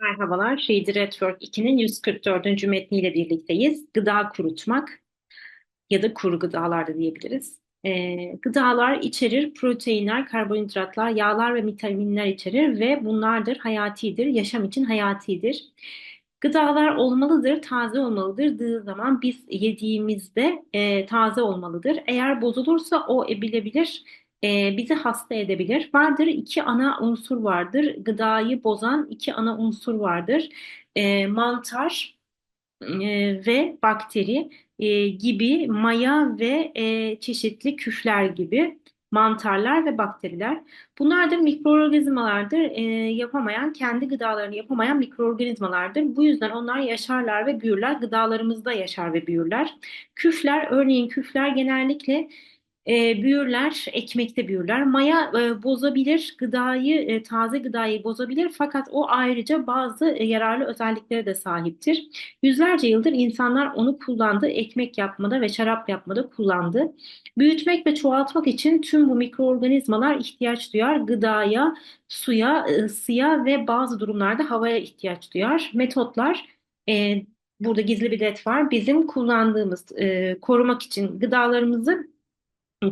Merhabalar, Read Network 2'nin 144. metniyle birlikteyiz. Gıda kurutmak ya da kuru gıdalar da diyebiliriz. Ee, gıdalar içerir proteinler, karbonhidratlar, yağlar ve vitaminler içerir ve bunlardır hayatidir, yaşam için hayatidir. Gıdalar olmalıdır, taze olmalıdır. Dığı zaman biz yediğimizde e, taze olmalıdır. Eğer bozulursa o ebilebilir, e, bizi hasta edebilir. Vardır iki ana unsur vardır. Gıdayı bozan iki ana unsur vardır. E, mantar e, ve bakteri e, gibi maya ve e, çeşitli küfler gibi mantarlar ve bakteriler. Bunlar da mikroorganizmalardır. E, yapamayan, kendi gıdalarını yapamayan mikroorganizmalardır. Bu yüzden onlar yaşarlar ve büyürler. Gıdalarımızda yaşar ve büyürler. Küfler, örneğin küfler genellikle e, büyürler, ekmekte büyürler. Maya e, bozabilir, gıdayı, e, taze gıdayı bozabilir fakat o ayrıca bazı e, yararlı özelliklere de sahiptir. Yüzlerce yıldır insanlar onu kullandı, ekmek yapmada ve şarap yapmada kullandı. Büyütmek ve çoğaltmak için tüm bu mikroorganizmalar ihtiyaç duyar. Gıdaya, suya, ısıya ve bazı durumlarda havaya ihtiyaç duyar. Metotlar, e, burada gizli bir det var. Bizim kullandığımız, e, korumak için gıdalarımızı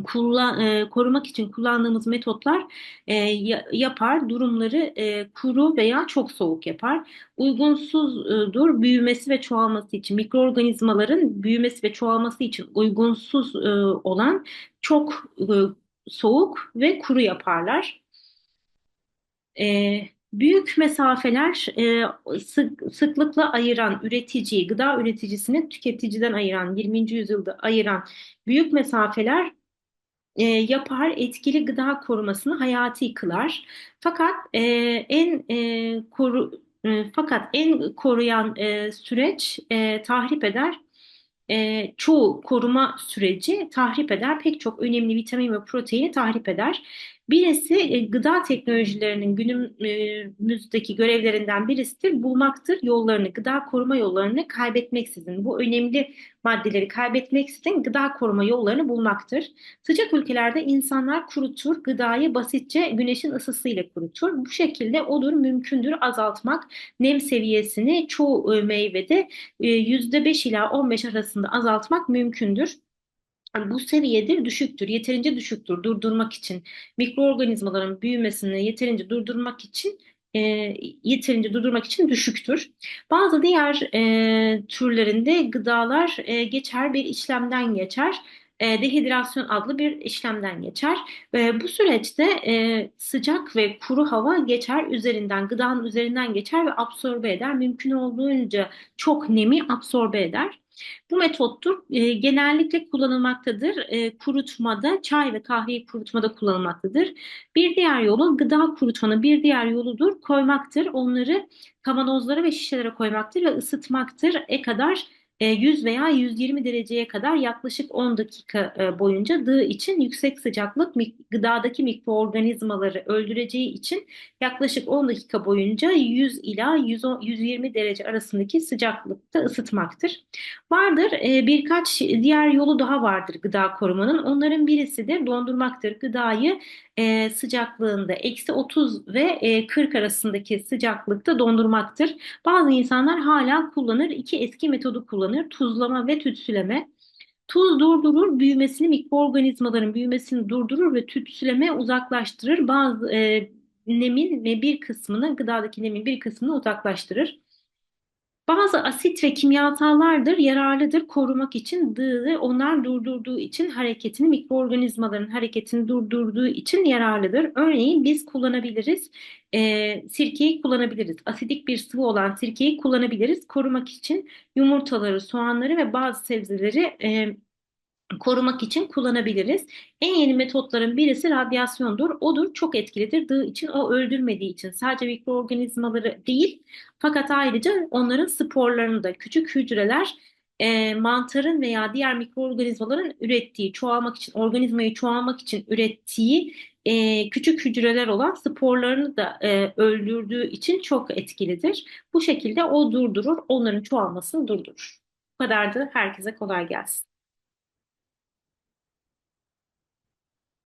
kullan, e, korumak için kullandığımız metotlar e, ya- yapar, durumları e, kuru veya çok soğuk yapar. Uygunsuzdur büyümesi ve çoğalması için, mikroorganizmaların büyümesi ve çoğalması için uygunsuz e, olan çok e, soğuk ve kuru yaparlar. E, büyük mesafeler e, sık- sıklıkla ayıran üreticiyi, gıda üreticisini tüketiciden ayıran, 20. yüzyılda ayıran büyük mesafeler e, yapar, etkili gıda korumasını hayati kılar. Fakat e, en e, koru e, fakat en koruyan e, süreç e, tahrip eder. E, çoğu koruma süreci tahrip eder. Pek çok önemli vitamin ve proteini tahrip eder. Birisi e, gıda teknolojilerinin günümüzdeki görevlerinden birisidir. Bulmaktır yollarını, gıda koruma yollarını kaybetmeksizin. Bu önemli maddeleri kaybetmeksizin gıda koruma yollarını bulmaktır. Sıcak ülkelerde insanlar kurutur, gıdayı basitçe güneşin ısısıyla kurutur. Bu şekilde olur mümkündür azaltmak nem seviyesini çoğu e, meyvede e, %5 ila 15 arasında azaltmak mümkündür. Yani bu seviyedir, düşüktür, yeterince düşüktür durdurmak için. Mikroorganizmaların büyümesini yeterince durdurmak için e, yeterince durdurmak için düşüktür. Bazı diğer e, türlerinde gıdalar e, geçer bir işlemden geçer. E, dehidrasyon adlı bir işlemden geçer. Ve bu süreçte e, sıcak ve kuru hava geçer üzerinden, gıdanın üzerinden geçer ve absorbe eder. Mümkün olduğunca çok nemi absorbe eder. Bu metottur. E, genellikle kullanılmaktadır. E, kurutmada, çay ve kahveyi kurutmada kullanılmaktadır. Bir diğer yolu gıda kurutmanın bir diğer yoludur. Koymaktır. Onları kavanozlara ve şişelere koymaktır ve ısıtmaktır. E kadar e, 100 veya 120 dereceye kadar yaklaşık 10 dakika e, boyunca dığı için yüksek sıcaklık gıdadaki mikroorganizmaları öldüreceği için yaklaşık 10 dakika boyunca 100 ila 110, 120 derece arasındaki sıcaklıkta ısıtmaktır. Vardır e, birkaç diğer yolu daha vardır gıda korumanın. Onların birisi de dondurmaktır. Gıdayı e, sıcaklığında eksi 30 ve e, 40 arasındaki sıcaklıkta dondurmaktır. Bazı insanlar hala kullanır. iki eski metodu kullanır. Tuzlama ve tütsüleme. Tuz durdurur, büyümesini, mikroorganizmaların büyümesini durdurur ve tütsüleme uzaklaştırır. Bazı e, nemin ve bir kısmını, gıdadaki nemin bir kısmını uzaklaştırır. Bazı asit ve kimyasallardır, yararlıdır korumak için, dığı onlar durdurduğu için hareketini, mikroorganizmaların hareketini durdurduğu için yararlıdır. Örneğin biz kullanabiliriz, e, sirkeyi kullanabiliriz. Asidik bir sıvı olan sirkeyi kullanabiliriz korumak için yumurtaları, soğanları ve bazı sebzeleri e, korumak için kullanabiliriz. En yeni metotların birisi radyasyondur. Odur çok etkilidir. Dığı için o öldürmediği için sadece mikroorganizmaları değil fakat ayrıca onların sporlarını da küçük hücreler e, mantarın veya diğer mikroorganizmaların ürettiği, çoğalmak için, organizmayı çoğalmak için ürettiği e, küçük hücreler olan sporlarını da e, öldürdüğü için çok etkilidir. Bu şekilde o durdurur, onların çoğalmasını durdurur. Bu kadardı. Herkese kolay gelsin.